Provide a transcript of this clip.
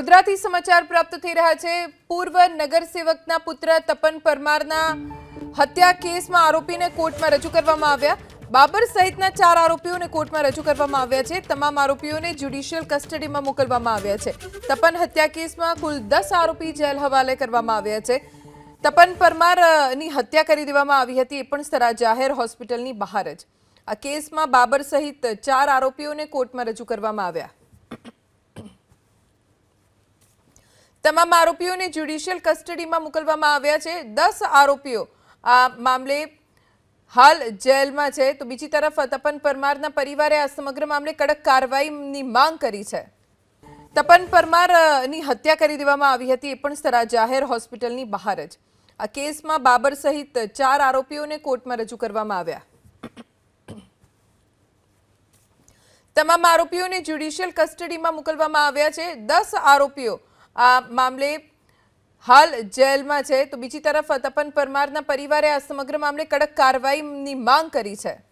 વડોદરાથી સમાચાર પ્રાપ્ત થઈ રહ્યા છે. પૂર્વ નગરસેવકના પુત્ર તપન પરમારના હત્યા કેસમાં આરોપીને કોર્ટમાં રજૂ કરવામાં આવ્યા. બાબર સહિતના ચાર આરોપીઓને કોર્ટમાં રજૂ કરવામાં આવ્યા છે. તમામ આરોપીઓને જ્યુડિશિયલ કસ્ટડીમાં મોકલવામાં આવ્યા છે. તપન હત્યા કેસમાં કુલ દસ આરોપી જેલ હવાલે કરવામાં આવ્યા છે. તપન પરમારની હત્યા કરી દેવામાં આવી હતી એ પણ સરા જાહેર હોસ્પિટલની બહાર જ. આ કેસમાં બાબર સહિત ચાર આરોપીઓને કોર્ટમાં રજૂ કરવામાં આવ્યા. તમામ આરોપીઓને જ્યુડિશિયલ કસ્ટડીમાં મોકલવામાં આવ્યા છે. દસ આરોપીઓ આ મામલે હાલ જેલમાં છે. તો બીજી તરફ તપન પરમારના પરિવારે આ સમગ્ર મામલે કડક કાર્યવાહીની માંગ કરી છે. તપન પરમારની હત્યા કરી દેવામાં આવી હતી. એ પણ સરા જાહેર હોસ્પિટલની બહાર જ. આ કેસમાં બાબર સહિત ચાર આરોપીઓને કોર્ટમાં રજૂ કરવામાં આવ્યા. તમામ આરોપીઓને જ્યુડિશિયલ કસ્ટડીમાં મોકલવામાં આવ્યા છે. દસ આરોપીઓ આ મામલે હાલ જેલમાં છે. તો બીજી તરફ તપન પરમારના પરિવારે આ સમગ્ર મામલે કડક કાર્યવાહીની માંગ કરી છે.